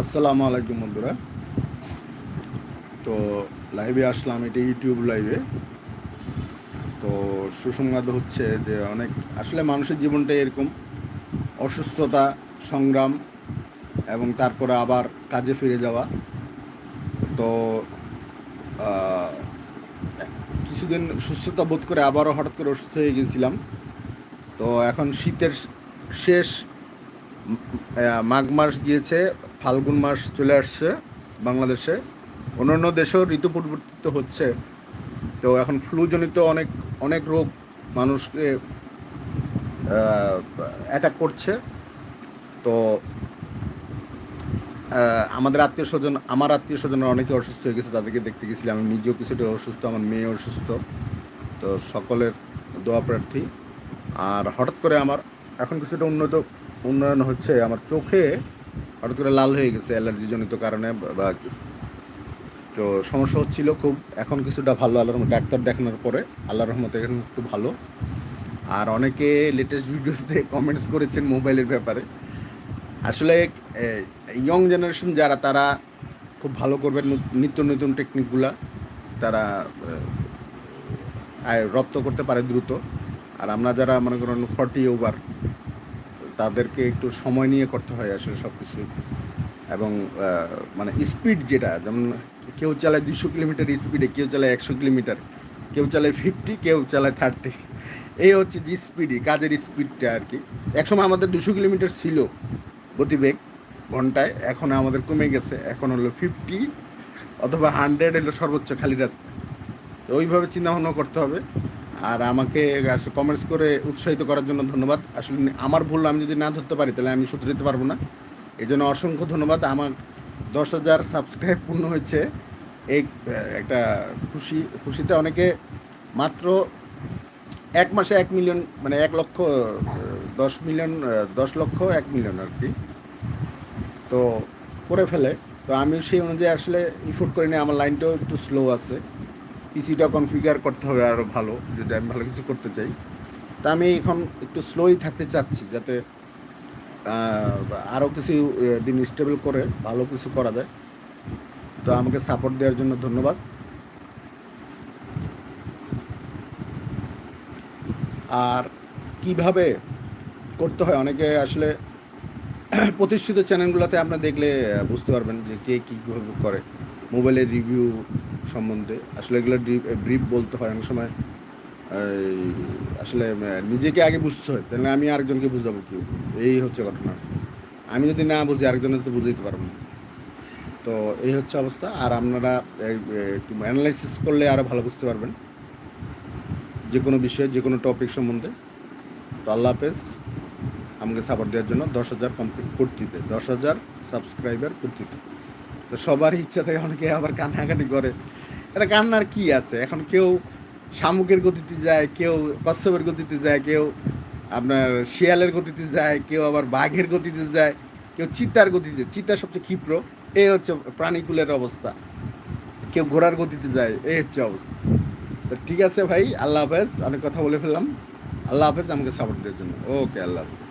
আসসালামু আলাইকুম বন্ধুরা। তো লাইভে আসলাম, এটা ইউটিউব লাইভে তো সুসংবাদ হচ্ছে যে অনেক, আসলে মানুষের জীবনটা এরকম। অসুস্থতা, সংগ্রাম এবং তারপরে আবার কাজে ফিরে যাওয়া। তো কিছুদিন সুস্থতা বোধ করে আবারও হঠাৎ করে অসুস্থ হয়ে গেছিলাম। তো এখন শীতের শেষ মাঘ মাস গিয়েছে ফাল্গুন মাস চলে আসছে বাংলাদেশে। অন্যান্য দেশেও ঋতু পরিবর্তিত হচ্ছে। তো এখন ফ্লুজনিত অনেক অনেক রোগ মানুষকে অ্যাটাক করছে। তো আমাদের আত্মীয় স্বজন, আমার আত্মীয় স্বজনরা অনেকে অসুস্থ হয়ে গেছে, তাদেরকে দেখতে গেছিলাম। আমি নিজেও কিছুটা অসুস্থ, আমার মেয়ে অসুস্থ। তো সকলের দোয়া প্রার্থী। আর হঠাৎ করে আমার এখন কিছুটা উন্নত, উন্নয়ন হচ্ছে। আমার চোখে হঠাৎ করে লাল হয়ে গেছে অ্যালার্জি জনিত কারণে, বা- তো সমস্যা হচ্ছিল খুব। এখন কিছুটা ভালো, আল্লাহর ডাক্তার দেখানোর পরে আল্লাহর রহমতে এখন একটু ভালো। আর অনেকে লেটেস্ট ভিডিওতে কমেন্টস করেছেন মোবাইলের ব্যাপারে। আসলে ইয়ং জেনারেশন যারা, তারা খুব ভালো করবেন নিত্য নতুন টেকনিকগুলা তারা রপ্ত করতে পারে দ্রুত। আর আমরা যারা, মনে করেন ফর্টি ওভার তাদেরকে একটু সময় নিয়ে করতে হয় আসলে সব কিছু এবং মানে স্পিড যেটা, যেমন কেউ চালায় দুশো কিলোমিটার স্পিডে কেউ চালায় একশো কিলোমিটার, কেউ চালায় ফিফটি কেউ চালায় থার্টি এই হচ্ছে যে স্পিডই কাজের স্পিডটা আর কি। একসময় আমাদের দুশো কিলোমিটার ছিল গতিবেগ ঘন্টায়, এখন আমাদের কমে গেছে। এখন হলো ফিফটি অথবা হান্ড্রেড হলো সর্বোচ্চ খালি রাস্তা তো ওইভাবে চিন্তা ভাবনা করতে হবে। আর আমাকে কমেন্টস করে উৎসাহিত করার জন্য ধন্যবাদ। আসলে আমার ভুল আমি যদি না ধরতে পারি, তাহলে আমি শুধরে দিতে পারব না। এই জন্য অসংখ্য ধন্যবাদ। আমার দশ হাজার সাবস্ক্রাইব পূর্ণ হয়েছে। এই একটা খুশি, খুশিতে অনেকে মাত্র এক মাসে এক মিলিয়ন মানে এক লক্ষ দশ মিলিয়ন দশ লক্ষ এক মিলিয়ন আর কি। তো করে ফেলে। তো আমি সেই অনুযায়ী আসলে ইফোর্ট করি না আমার লাইনটাও একটু স্লো আছে। পিসিটা কনফিগার করতে হবে আরও ভালো, যদি আমি ভালো কিছু করতে চাই। তা আমি এখন একটু স্লোই থাকতে চাচ্ছি যাতে আরও কিছু দিন স্টেবল করে, ভালো কিছু করা যায়। তো আমাকে সাপোর্ট দেওয়ার জন্য ধন্যবাদ। আর কীভাবে করতে হয়? অনেকে আসলে প্রতিষ্ঠিত চ্যানেলগুলোতে আপনারা দেখলে, বুঝতে পারবেন যে কে কীভাবে করে মোবাইলের রিভিউ সম্বন্ধে। আসলে এগুলো ব্রিফ বলতে হয় অনেক সময়। আসলে নিজেকে আগে বুঝতে হয়, তাহলে আমি আরেকজনকে বুঝাবো কি? এই হচ্ছে ঘটনা। আমি যদি না বুঝি আরেকজনের তো বুঝাইতে পারব না। তো এই হচ্ছে অবস্থা। আর আপনারা একটু অ্যানালাইসিস করলে আরও ভালো বুঝতে পারবেন। যে কোনো বিষয়ে যে কোনো টপিক সম্বন্ধে। তো আল্লাহ হাফেজ। আমাকে সাপোর্ট দেওয়ার জন্য দশ হাজার কমপ্লিট করতে দশ হাজার সাবস্ক্রাইবার করতে তো সবারই ইচ্ছা থাকে অনেকে আবার কান্নাকাটি করে। এটা কান্নার কি আছে? এখন কেউ শামুকের গতিতে যায়, কেউ কচ্ছপের গতিতে যায়, কেউ আপনার শিয়ালের গতিতে যায়, কেউ আবার বাঘের গতিতে যায়, কেউ চিতার গতিতে চিতা সবচেয়ে ক্ষিপ্র এই হচ্ছে প্রাণীকুলের অবস্থা। কেউ ঘোড়ার গতিতে যায় এই হচ্ছে অবস্থা। তো ঠিক আছে ভাই, আল্লাহ হাফেজ, অনেক কথা বলে ফেললাম। আল্লাহ হাফেজ আমাকে সাপোর্ট দেওয়ার জন্য। ওকে আল্লাহ হাফেজ।